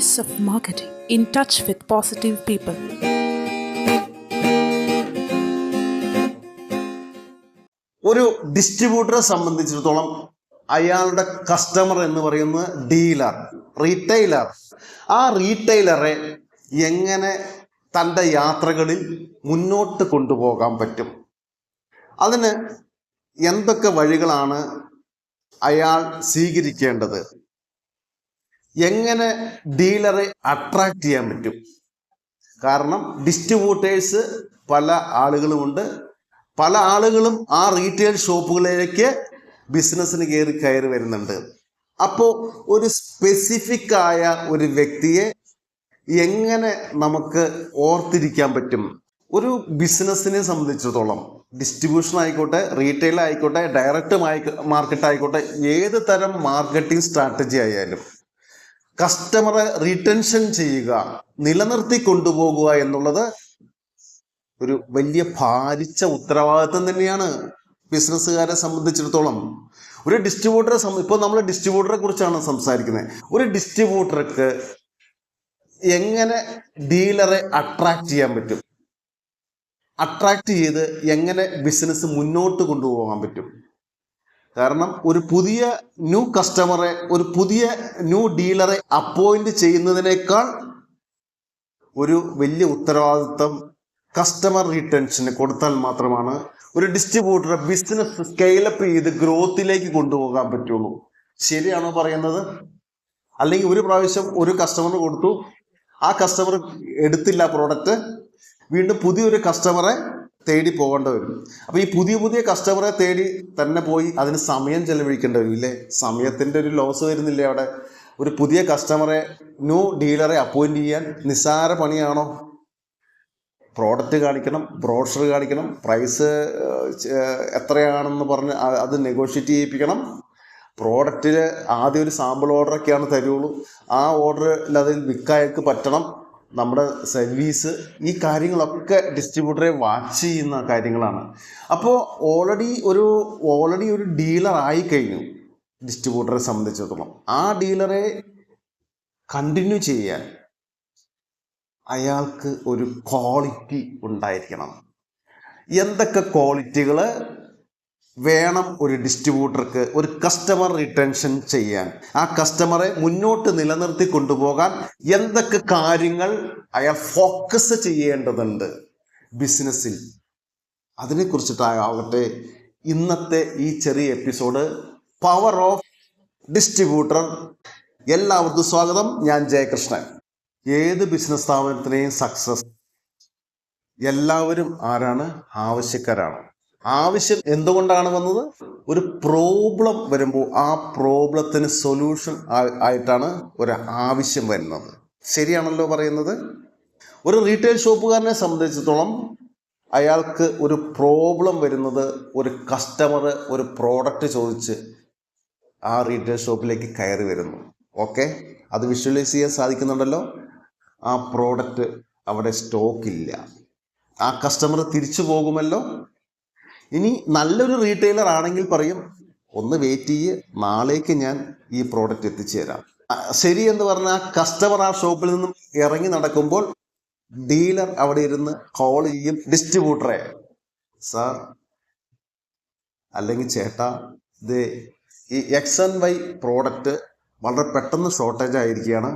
Taste of marketing in touch with positive people. ഒരു ഡിസ്ട്രിബ്യൂട്ടറെ സംബന്ധിച്ചിടത്തോളം അയാളുടെ കസ്റ്റമർ എന്ന് പറയുന്ന ഡീലർ റീറ്റെയിലർ ആ റീറ്റെയിലറെ എങ്ങനെ തന്റെ യാത്രകളിൽ മുന്നോട്ട് കൊണ്ടുപോകാൻ പറ്റും? അതിന് എന്തൊക്കെ വഴികളാണ് അയാൾ സ്വീകരിക്കേണ്ടത്? എങ്ങനെ ഡീലറെ അട്രാക്റ്റ് ചെയ്യാൻ പറ്റും? കാരണം ഡിസ്ട്രിബ്യൂട്ടേഴ്സ് പല ആളുകളുമുണ്ട്. പല ആളുകളും ആ റീറ്റെയിൽ ഷോപ്പുകളിലേക്ക് ബിസിനസ്സിന് കയറി കയറി വരുന്നുണ്ട്. അപ്പോൾ ഒരു സ്പെസിഫിക് ആയ ഒരു വ്യക്തിയെ എങ്ങനെ നമുക്ക് ഓർത്തിരിക്കാൻ പറ്റും? ഒരു ബിസിനസ്സിനെ സംബന്ധിച്ചിടത്തോളം ഡിസ്ട്രിബ്യൂഷൻ ആയിക്കോട്ടെ റീറ്റെയിൽ ആയിക്കോട്ടെ ഡയറക്റ്റ് മാർക്കറ്റ് ആയിക്കോട്ടെ ഏത് തരം മാർക്കറ്റിംഗ് സ്ട്രാറ്റജി ആയാലും കസ്റ്റമറെ റീടെൻഷൻ ചെയ്യുക നിലനിർത്തി കൊണ്ടുപോകുക എന്നുള്ളത് ഒരു വലിയ ഭാരിച്ച ഉത്തരവാദിത്വം തന്നെയാണ് ബിസിനസ്സുകാരെ സംബന്ധിച്ചിടത്തോളം. ഒരു ഡിസ്ട്രിബ്യൂട്ടറെ ഇപ്പോൾ നമ്മൾ ഡിസ്ട്രിബ്യൂട്ടറെ കുറിച്ചാണ് സംസാരിക്കുന്നത്. ഒരു ഡിസ്ട്രിബ്യൂട്ടർക്ക് എങ്ങനെ ഡീലറെ അട്രാക്റ്റ് ചെയ്യാൻ പറ്റും? അട്രാക്റ്റ് ചെയ്ത് എങ്ങനെ ബിസിനസ് മുന്നോട്ട് കൊണ്ടുപോകാൻ പറ്റും? കാരണം ഒരു പുതിയ ന്യൂ കസ്റ്റമറെ ഒരു പുതിയ ന്യൂ ഡീലറെ അപ്പോയിന്റ് ചെയ്യുന്നതിനേക്കാൾ ഒരു വലിയ ഉത്തരവാദിത്വം കസ്റ്റമർ റിട്ടേൺസിന് കൊടുത്താൽ മാത്രമാണ് ഒരു ഡിസ്ട്രിബ്യൂട്ടറെ ബിസിനസ് സ്കെയിലപ്പ് ചെയ്ത് ഗ്രോത്തിലേക്ക് കൊണ്ടുപോകാൻ പറ്റുള്ളൂ. ശരിയാണോ പറയുന്നത്? അല്ലെങ്കിൽ ഒരു പ്രാവശ്യം ഒരു കസ്റ്റമർ കൊടുത്തു ആ കസ്റ്റമർ എടുത്തില്ല പ്രോഡക്റ്റ് വീണ്ടും പുതിയൊരു കസ്റ്റമറെ തേടി പോകേണ്ടി വരും. അപ്പോൾ ഈ പുതിയ പുതിയ കസ്റ്റമറെ തേടി തന്നെ പോയി അതിന് സമയം ചെലവഴിക്കേണ്ടി വരും ഇല്ലേ? സമയത്തിന്റെ ഒരു ലോസ് വരുന്നില്ലേ അവിടെ? ഒരു പുതിയ കസ്റ്റമറെ ന്യൂ ഡീലറെ അപ്പോയിന്റ് ചെയ്യാൻ നിസ്സാര പണിയാണോ? പ്രോഡക്റ്റ് കാണിക്കണം ബ്രോഷർ കാണിക്കണം പ്രൈസ് എത്രയാണെന്ന് പറഞ്ഞ് അത് നെഗോഷിയേറ്റ് ചെയ്യിപ്പിക്കണം. പ്രോഡക്റ്റിൽ ആദ്യം ഒരു സാമ്പിൾ ഓർഡറൊക്കെയാണ് തരുള്ളൂ. ആ ഓർഡറിൽ അതിൽ വിൽക്കായക്ക് പറ്റണം. നമ്മുടെ സർവീസ് ഈ കാര്യങ്ങളൊക്കെ ഡിസ്ട്രിബ്യൂട്ടറെ വാച്ച് ചെയ്യുന്ന കാര്യങ്ങളാണ്. അപ്പോൾ ഓൾറെഡി ഒരു ഓൾറെഡി ഒരു ഡീലർ ആയി കഴിഞ്ഞു ഡിസ്ട്രിബ്യൂട്ടറെ സംബന്ധിച്ചിടത്തോളം. ആ ഡീലറെ കണ്ടിന്യൂ ചെയ്യാൻ അയാൾക്ക് ഒരു ക്വാളിറ്റി ഉണ്ടായിരിക്കണം. എന്തൊക്കെ ക്വാളിറ്റികൾ വേണം ഒരു ഡിസ്ട്രിബ്യൂട്ടർക്ക് ഒരു കസ്റ്റമർ റിട്ടൻഷൻ ചെയ്യാൻ. ആ കസ്റ്റമറെ മുന്നോട്ട് നിലനിർത്തി കൊണ്ടുപോകാൻ എന്തൊക്കെ കാര്യങ്ങൾ അയാൾ ഫോക്കസ് ചെയ്യേണ്ടതുണ്ട് ബിസിനസ്സിൽ അതിനെക്കുറിച്ചിട്ടാകട്ടെ ഇന്നത്തെ ഈ ചെറിയ എപ്പിസോഡ് പവർ ഓഫ് ഡിസ്ട്രിബ്യൂട്ടർ എല്ലാവർക്കും സ്വാഗതം. ഞാൻ ജയകൃഷ്ണൻ. ഏത് ബിസിനസ് സ്ഥാപനത്തിനെയും സക്സസ് എല്ലാവരും ആരാണ്? ആവശ്യക്കാരാണ്. ആവശ്യം എന്തുകൊണ്ടാണ് വന്നത്? ഒരു പ്രോബ്ലം വരുമ്പോൾ ആ പ്രോബ്ലത്തിന് സൊല്യൂഷൻ ആയിട്ടാണ് ഒരു ആവശ്യം വരുന്നത്. ശരിയാണല്ലോ പറയുന്നത്? ഒരു റീറ്റെയിൽ ഷോപ്പുകാരനെ സംബന്ധിച്ചിടത്തോളം അയാൾക്ക് ഒരു പ്രോബ്ലം വരുന്നത് ഒരു കസ്റ്റമർ ഒരു പ്രോഡക്റ്റ് ചോദിച്ച് ആ റീറ്റെയിൽ ഷോപ്പിലേക്ക് കയറി വരുന്നു. ഓക്കെ അത് വിഷ്വലൈസ് ചെയ്യാൻ സാധിക്കുന്നുണ്ടല്ലോ? ആ പ്രോഡക്റ്റ് അവിടെ സ്റ്റോക്കില്ല ആ കസ്റ്റമർ തിരിച്ചു പോകുമല്ലോ? ഇനി നല്ലൊരു റീറ്റെയിലർ ആണെങ്കിൽ പറയും ഒന്ന് വെയിറ്റ് ചെയ്യ് നാളേക്ക് ഞാൻ ഈ പ്രോഡക്റ്റ് എത്തിച്ചു തരാം ശരി എന്ന് പറഞ്ഞാൽ കസ്റ്റമർ ആ ഷോപ്പിൽ നിന്നും ഇറങ്ങി നടക്കുമ്പോൾ ഡീലർ അവിടെ ഇരുന്ന് കോൾ ചെയ്യും ഡിസ്ട്രിബ്യൂട്ടറെ സാർ അല്ലെങ്കിൽ ചേട്ടാ ഇത് ഈ എക്സ് ആൻഡ് വൈ പ്രോഡക്റ്റ് വളരെ പെട്ടെന്ന് ഷോർട്ടേജ് ആയിരിക്കുകയാണ്.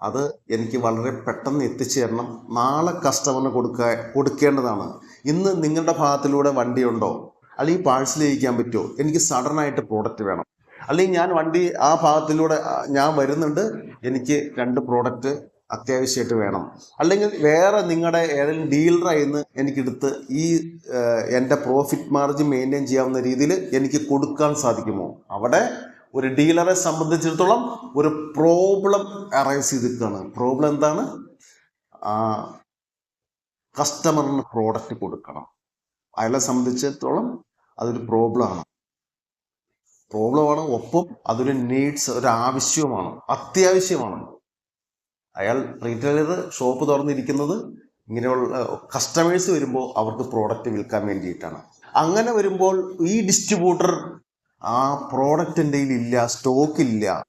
അത് എനിക്ക് വളരെ പെട്ടെന്ന് എത്തിച്ചു തരണം നാളെ കസ്റ്റമറിന് കൊടുക്ക കൊടുക്കേണ്ടതാണ്. ഇന്ന് നിങ്ങളുടെ ഭാഗത്തിലൂടെ വണ്ടിയുണ്ടോ അല്ലെങ്കിൽ പാഴ്സൽ ചെയ്യിക്കാൻ പറ്റുമോ? എനിക്ക് സഡനായിട്ട് പ്രോഡക്റ്റ് വേണം. അല്ലെങ്കിൽ ഞാൻ വണ്ടി ആ ഭാഗത്തിലൂടെ ഞാൻ വരുന്നുണ്ട് എനിക്ക് രണ്ട് പ്രോഡക്റ്റ് അത്യാവശ്യമായിട്ട് വേണം. അല്ലെങ്കിൽ വേറെ നിങ്ങളുടെ ഏതെങ്കിലും ഡീലറായി നിന്ന് എനിക്കെടുത്ത് ഈ എന്റെ പ്രോഫിറ്റ് മാർജിൻ മെയിന്റെയിൻ ചെയ്യാവുന്ന രീതിയിൽ എനിക്ക് കൊടുക്കാൻ സാധിക്കുമോ? അവിടെ ഒരു ഡീലറെ സംബന്ധിച്ചിടത്തോളം ഒരു പ്രോബ്ലം അറൈസ് ചെയ്തിരിക്കുകയാണ്. പ്രോബ്ലം എന്താണ്? കസ്റ്റമറിന് പ്രോഡക്റ്റ് കൊടുക്കണം. അയാളെ സംബന്ധിച്ചിടത്തോളം അതൊരു പ്രോബ്ലമാണ് പ്രോബ്ലമാണ് ഒപ്പം അതൊരു നീഡ്സ് ഒരു ആവശ്യവുമാണ്. അത്യാവശ്യമാണ്. അയാൾ റീറ്റെയിലർ ഷോപ്പ് തുറന്നിരിക്കുന്നത് ഇങ്ങനെയുള്ള കസ്റ്റമേഴ്സ് വരുമ്പോൾ അവർക്ക് പ്രോഡക്റ്റ് വിൽക്കാൻ വേണ്ടിയിട്ടാണ്. അങ്ങനെ വരുമ്പോൾ ഈ ഡിസ്ട്രിബ്യൂട്ടർ ആ പ്രോഡക്റ്റ് എന്റെ ഇല്ല സ്റ്റോക്ക് ഇല്ല.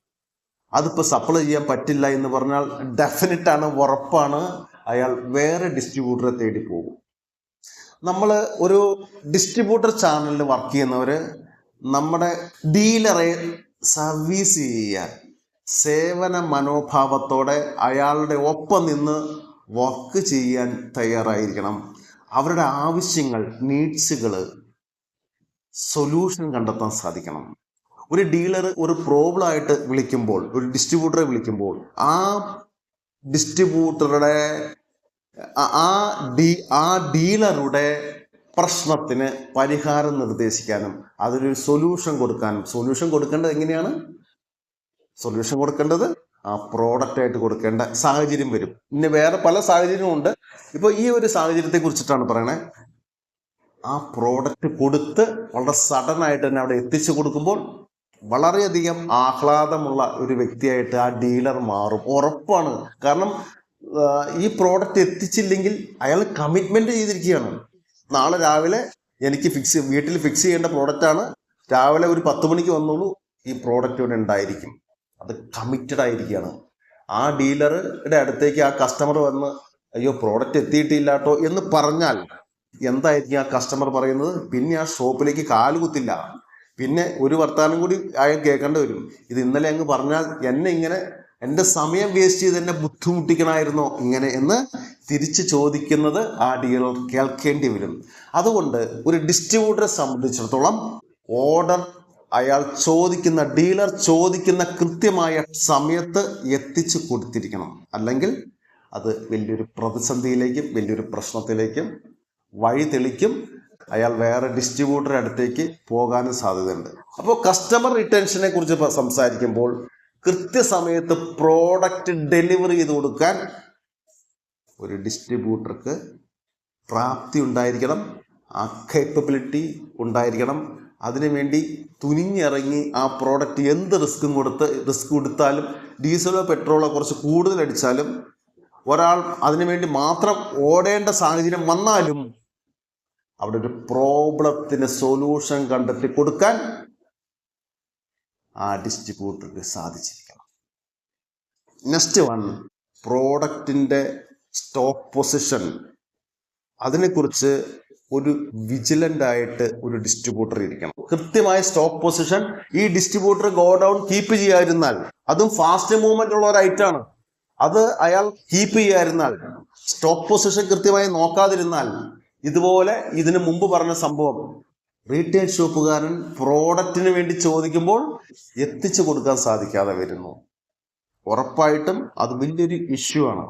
അതിപ്പോൾ സപ്ലൈ ചെയ്യാൻ പറ്റില്ല എന്ന് പറഞ്ഞാൽ ഡെഫിനറ്റാണ് ഉറപ്പാണ്. അയാൾ വേറെ ഡിസ്ട്രിബ്യൂട്ടറെ തേടി പോകും. നമ്മൾ ഒരു ഡിസ്ട്രിബ്യൂട്ടർ ചാനലിൽ വർക്ക് ചെയ്യുന്നവർ നമ്മുടെ ഡീലറെ സർവീസ് ചെയ്യാൻ സേവന മനോഭാവത്തോടെ അയാളുടെ ഒപ്പം നിന്ന് വർക്ക് ചെയ്യാൻ തയ്യാറായിരിക്കണം. അവരുടെ ആവശ്യങ്ങൾ നീഡ്സുകൾ സൊല്യൂഷൻ കണ്ടെത്താൻ സാധിക്കണം. ഒരു ഡീലർ ഒരു പ്രോബ്ലം ആയിട്ട് വിളിക്കുമ്പോൾ ഒരു ഡിസ്ട്രിബ്യൂട്ടറെ വിളിക്കുമ്പോൾ ആ ഡിസ്ട്രിബ്യൂട്ടറുടെ ആ- ഡീ ആ ഡീലറുടെ പ്രശ്നത്തിന് പരിഹാരം നിർദ്ദേശിക്കാനും അതിനൊരു സൊല്യൂഷൻ കൊടുക്കാനും. സൊല്യൂഷൻ കൊടുക്കേണ്ടത് എങ്ങനെയാണ്? സൊല്യൂഷൻ കൊടുക്കേണ്ടത് ആ പ്രോഡക്റ്റ് ആയിട്ട് കൊടുക്കേണ്ട സാഹചര്യം വരും. ഇനി വേറെ പല സാഹചര്യമുണ്ട് ഇപ്പോൾ ഈ ഒരു സാഹചര്യത്തെ കുറിച്ചിട്ടാണ് പറയണേ. ആ പ്രോഡക്റ്റ് കൊടുത്ത് വളരെ സഡൻ ആയിട്ട് തന്നെ അവിടെ എത്തിച്ചു കൊടുക്കുമ്പോൾ വളരെയധികം ആഹ്ലാദമുള്ള ഒരു വ്യക്തിയായിട്ട് ആ ഡീലർ മാറും. ഉറപ്പാണ്. കാരണം ഈ പ്രോഡക്റ്റ് എത്തിച്ചില്ലെങ്കിൽ അയാൾ കമ്മിറ്റ്മെന്റ് ചെയ്തിരിക്കുകയാണ്. നാളെ രാവിലെ എനിക്ക് ഫിക്സ് വീട്ടിൽ ഫിക്സ് ചെയ്യേണ്ട പ്രോഡക്റ്റാണ് രാവിലെ ഒരു പത്ത് മണിക്ക് വന്നോളൂ ഈ പ്രോഡക്റ്റ് ഇവിടെ ഉണ്ടായിരിക്കും. അത് കമ്മിറ്റഡ് ആയിരിക്കുകയാണ്. ആ ഡീലറുടെ അടുത്തേക്ക് ആ കസ്റ്റമർ വന്ന് അയ്യോ പ്രോഡക്റ്റ് എത്തിയിട്ടില്ലാട്ടോ എന്ന് പറഞ്ഞാൽ എന്തായിരിക്കും ആ കസ്റ്റമർ പറയുന്നത്? പിന്നെ ആ ഷോപ്പിലേക്ക് കാലുകുത്തില്ല പിന്നെ ഒരു വർത്താനം കൂടി അയാൾ കേൾക്കേണ്ടി വരും. ഇത് ഇന്നലെ അങ്ങ് പറഞ്ഞാൽ എന്നെ ഇങ്ങനെ എന്റെ സമയം വേസ്റ്റ് ചെയ്ത് എന്നെ ബുദ്ധിമുട്ടിക്കണമായിരുന്നോ ഇങ്ങനെ എന്ന് തിരിച്ച് ചോദിക്കുന്നത് ആ ഡീലർ കേൾക്കേണ്ടി വരും. അതുകൊണ്ട് ഒരു ഡിസ്ട്രിബ്യൂട്ടറെ സംബന്ധിച്ചിടത്തോളം ഓർഡർ അയാൾ ചോദിക്കുന്ന ഡീലർ ചോദിക്കുന്ന കൃത്യമായ സമയത്ത് എത്തിച്ചു കൊടുത്തിരിക്കണം. അല്ലെങ്കിൽ അത് വലിയൊരു പ്രതിസന്ധിയിലേക്കും വലിയൊരു പ്രശ്നത്തിലേക്കും വഴി തെളിക്കും അയാൾ വേറെ ഡിസ്ട്രിബ്യൂട്ടറെ അടുത്തേക്ക് പോകാനും സാധ്യതയുണ്ട്. അപ്പോൾ കസ്റ്റമർ റിട്ടൻഷനെ കുറിച്ച് സംസാരിക്കുമ്പോൾ കൃത്യസമയത്ത് പ്രോഡക്റ്റ് ഡെലിവറി ചെയ്ത് കൊടുക്കാൻ ഒരു ഡിസ്ട്രിബ്യൂട്ടർക്ക് പ്രാപ്തി ഉണ്ടായിരിക്കണം ആ കേപ്പബിലിറ്റി ഉണ്ടായിരിക്കണം. അതിനുവേണ്ടി തുനിഞ്ഞിറങ്ങി ആ പ്രോഡക്റ്റ് എന്ത് റിസ്ക്കും കൊടുത്ത് റിസ്ക് കൊടുത്താലും ഡീസലോ പെട്രോളോ കുറച്ച് കൂടുതൽ അടിച്ചാലും ഒരാൾ അതിനുവേണ്ടി മാത്രം ഓടേണ്ട സാഹചര്യം വന്നാലും അവിടെ ഒരു പ്രോബ്ലത്തിന് സൊല്യൂഷൻ കണ്ടെത്തി കൊടുക്കാൻ ആ ഡിസ്ട്രിബ്യൂട്ടർക്ക് സാധിച്ചിരിക്കണം. നെക്സ്റ്റ് വൺ പ്രോഡക്റ്റിന്റെ സ്റ്റോക്ക് പൊസിഷൻ അതിനെക്കുറിച്ച് ഒരു വിജിലന്റ് ആയിട്ട് ഒരു ഡിസ്ട്രിബ്യൂട്ടർ ഇരിക്കണം. കൃത്യമായ സ്റ്റോക്ക് പൊസിഷൻ ഈ ഡിസ്ട്രിബ്യൂട്ടർ ഗോഡൗൺ കീപ്പ് ചെയ്യാതിരുന്നാൽ അതും ഫാസ്റ്റ് മൂവ്മെന്റ് ഉള്ള ഒരു ഐറ്റാണ് അത് അയാൾ കീപ്പ് ചെയ്യാതിരുന്നാൽ സ്റ്റോക്ക് പൊസിഷൻ കൃത്യമായി നോക്കാതിരുന്നാൽ ഇതുപോലെ ഇതിനു മുമ്പ് പറഞ്ഞ സംഭവം റീറ്റെയിൽ ഷോപ്പുകാരൻ പ്രോഡക്റ്റിന് വേണ്ടി ചോദിക്കുമ്പോൾ എത്തിച്ചു കൊടുക്കാൻ സാധിക്കാതെ വരുന്നു. ഉറപ്പായിട്ടും അത് വലിയൊരു ഇഷ്യൂ ആണ്.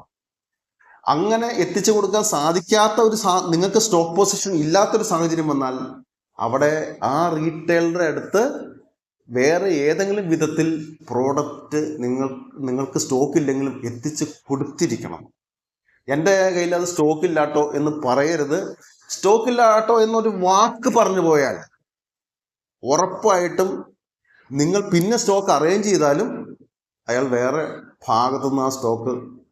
അങ്ങനെ എത്തിച്ചു കൊടുക്കാൻ സാധിക്കാത്ത ഒരു നിങ്ങൾക്ക് സ്റ്റോക്ക് പൊസിഷൻ ഇല്ലാത്തൊരു സാഹചര്യം വന്നാൽ അവിടെ ആ റീറ്റെയിലറുടെ അടുത്ത് വേറെ ഏതെങ്കിലും വിധത്തിൽ പ്രോഡക്റ്റ് നിങ്ങൾ നിങ്ങൾക്ക് സ്റ്റോക്ക് ഇല്ലെങ്കിലും എത്തിച്ച് കൊടുത്തിരിക്കണം. എന്റെ കയ്യിൽ അത് സ്റ്റോക്ക് ഇല്ലാട്ടോ എന്ന് പറയരുത്. സ്റ്റോക്ക് ഇല്ലാട്ടോ എന്നൊരു വാക്ക് പറഞ്ഞു പോയാൽ ഉറപ്പായിട്ടും നിങ്ങൾ പിന്നെ സ്റ്റോക്ക് അറേഞ്ച് ചെയ്താലും അയാൾ വേറെ ഭാഗത്തു നിന്ന് ആ സ്റ്റോക്ക്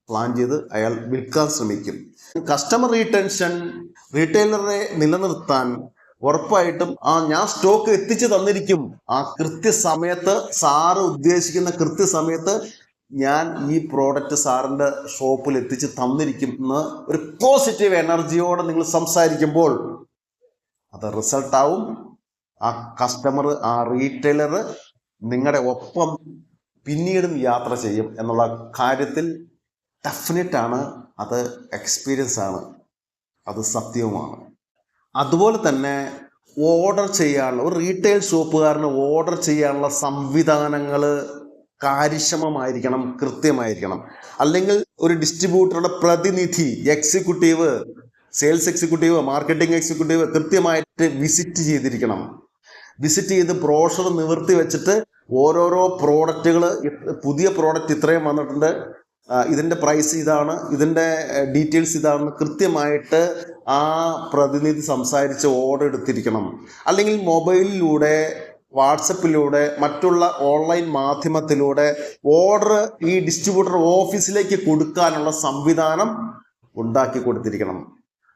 പ്ലാൻ ചെയ്ത് അയാൾ വിൽക്കാൻ ശ്രമിക്കും. കസ്റ്റമർ റീടെൻഷൻ റീറ്റെയിലറെ നിലനിർത്താൻ ഉറപ്പായിട്ടും ആ ഞാൻ സ്റ്റോക്ക് എത്തിച്ചു തന്നിരിക്കും. ആ കൃത്യസമയത്ത് സാറ് ഉദ്ദേശിക്കുന്ന കൃത്യസമയത്ത് ഞാൻ ഈ പ്രോഡക്റ്റ് സാറിന്റെ ഷോപ്പിൽ എത്തിച്ച് തന്നിരിക്കും എന്ന് ഒരു പോസിറ്റീവ് എനർജിയോടെ നിങ്ങൾ സംസാരിക്കുമ്പോൾ അത് റിസൾട്ടാവും ആ കസ്റ്റമർ ആ റീറ്റെയിലർ നിങ്ങളുടെ ഒപ്പം പിന്നീടും യാത്ര ചെയ്യും എന്നുള്ള കാര്യത്തിൽ ഡെഫിനറ്റ് ആണ്. അത് എക്സ്പീരിയൻസ് ആണ്. അത് സത്യവുമാണ്. അതുപോലെ തന്നെ ഓർഡർ ചെയ്യാനുള്ള ഒരു റീറ്റെയിൽ ഷോപ്പുകാരന് ഓർഡർ ചെയ്യാനുള്ള സംവിധാനങ്ങൾ കാര്യക്ഷമമായിരിക്കണം കൃത്യമായിരിക്കണം. അല്ലെങ്കിൽ ഒരു ഡിസ്ട്രിബ്യൂട്ടറുടെ പ്രതിനിധി executive sales executive marketing executive കൃത്യമായിട്ട് വിസിറ്റ് ചെയ്തിരിക്കണം. വിസിറ്റ് ചെയ്ത് ബ്രോഷർ നിവർത്തി വെച്ചിട്ട് ഓരോരോ പ്രോഡക്റ്റുകൾ പുതിയ പ്രോഡക്റ്റ് ഇത്രയും വന്നിട്ടുണ്ട്. ഇതിന്റെ പ്രൈസ് ഇതാണ് ഇതിന്റെ ഡീറ്റെയിൽസ് ഇതാണ് കൃത്യമായിട്ട് ആ പ്രതിനിധി സംസാരിച്ച് ഓർഡർ എടുത്തിരിക്കണം. അല്ലെങ്കിൽ മൊബൈലിലൂടെ വാട്സപ്പിലൂടെ മറ്റുള്ള ഓൺലൈൻ മാധ്യമത്തിലൂടെ ഓർഡർ ഈ ഡിസ്ട്രിബ്യൂട്ടർ ഓഫീസിലേക്ക് കൊടുക്കാനുള്ള സംവിധാനം ഉണ്ടാക്കി കൊടുത്തിരിക്കണം.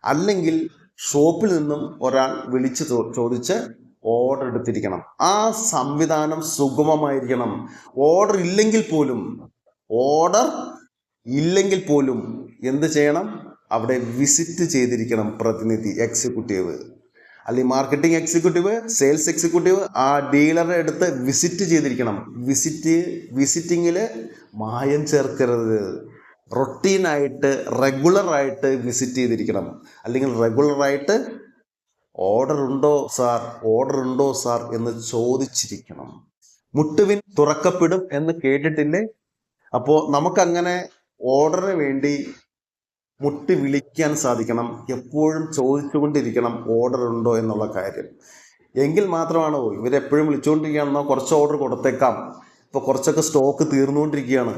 അല്ലെങ്കിൽ ഷോപ്പിൽ നിന്നും ഒരാൾ വിളിച്ച് ചോദിച്ച് ഓർഡർ എടുത്തിരിക്കണം. ആ സംവിധാനം സുഗമമായിരിക്കണം. ഓർഡർ ഇല്ലെങ്കിൽ പോലും ഓർഡർ ഇല്ലെങ്കിൽ പോലും എന്ത് ചെയ്യണം? അവിടെ വിസിറ്റ് ചെയ്തിരിക്കണം പ്രതിനിധി എക്സിക്യൂട്ടീവ് അല്ലെങ്കിൽ മാർക്കറ്റിംഗ് എക്സിക്യൂട്ടീവ് സെയിൽസ് എക്സിക്യൂട്ടീവ് ആ ഡീലറെ അടുത്ത് വിസിറ്റ് ചെയ്തിരിക്കണം. വിസിറ്റ് വിസിറ്റിങ്ങിൽ മായം ചേർക്കരുത്. റൊട്ടീനായിട്ട് റെഗുലറായിട്ട് വിസിറ്റ് ചെയ്തിരിക്കണം. അല്ലെങ്കിൽ റെഗുലറായിട്ട് ഓർഡർ ഉണ്ടോ സാർ ഓർഡർ ഉണ്ടോ സാർ എന്ന് ചോദിച്ചിരിക്കണം. മുട്ടുവിൻ തുറക്കപ്പെടും എന്ന് കേട്ടിട്ടില്ലേ? അപ്പോൾ നമുക്കങ്ങനെ ഓർഡറിന് വേണ്ടി മുട്ടി വിളിക്കാൻ സാധിക്കണം എപ്പോഴും ചോദിച്ചുകൊണ്ടിരിക്കണം ഓർഡർ ഉണ്ടോ എന്നുള്ള കാര്യം. എങ്കിൽ മാത്രമാണോ ഇവരെപ്പോഴും വിളിച്ചുകൊണ്ടിരിക്കുകയാണെന്നോ കുറച്ച് ഓർഡർ കൊടുത്തേക്കാം. ഇപ്പോൾ കുറച്ചൊക്കെ സ്റ്റോക്ക് തീർന്നുകൊണ്ടിരിക്കുകയാണ്.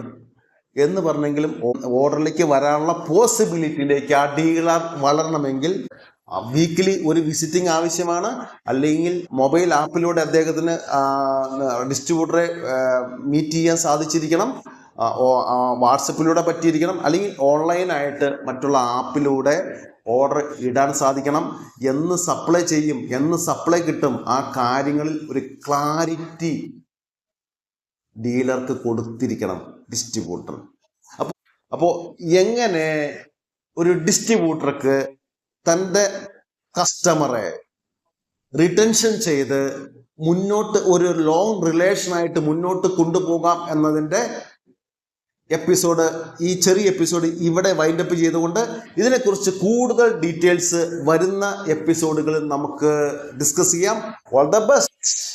എന്ന് പറഞ്ഞെങ്കിലും ഓർഡറിലേക്ക് വരാനുള്ള പോസിബിലിറ്റിയിലേക്ക് ആ ഡീലർ വളരണമെങ്കിൽ വീക്കിലി ഒരു വിസിറ്റിംഗ് ആവശ്യമാണ്. അല്ലെങ്കിൽ മൊബൈൽ ആപ്പിലൂടെ അദ്ദേഹത്തിന് ഡിസ്ട്രിബ്യൂട്ടറെ മീറ്റ് ചെയ്യാൻ സാധിച്ചിരിക്കണം. വാട്സപ്പിലൂടെ പറ്റിയിരിക്കണം. അല്ലെങ്കിൽ ഓൺലൈനായിട്ട് മറ്റുള്ള ആപ്പിലൂടെ ഓർഡർ ഇടാൻ സാധിക്കണം. എന്ന് സപ്ലൈ ചെയ്യും എന്ന് സപ്ലൈ കിട്ടും. ആ കാര്യങ്ങളിൽ ഒരു ക്ലാരിറ്റി ഡീലർക്ക് കൊടുത്തിരിക്കണം ഡിസ്ട്രിബ്യൂട്ടർ അപ്പോൾ അപ്പോൾ എങ്ങനെ ഒരു ഡിസ്ട്രിബ്യൂട്ടർക്ക് തന്റെ കസ്റ്റമറെ റിട്ടൻഷൻ ചെയ്ത് മുന്നോട്ട് ഒരു ലോങ് റിലേഷനായിട്ട് മുന്നോട്ട് കൊണ്ടുപോകാം എന്നതിന്റെ എപ്പിസോഡ് ഈ ചെറിയ എപ്പിസോഡ് ഇവിടെ വൈൻഡപ്പ് ചെയ്തുകൊണ്ട് ഇതിനെക്കുറിച്ച് കൂടുതൽ ഡീറ്റെയിൽസ് വരുന്ന എപ്പിസോഡുകളിൽ നമുക്ക് ഡിസ്കസ് ചെയ്യാം. All the best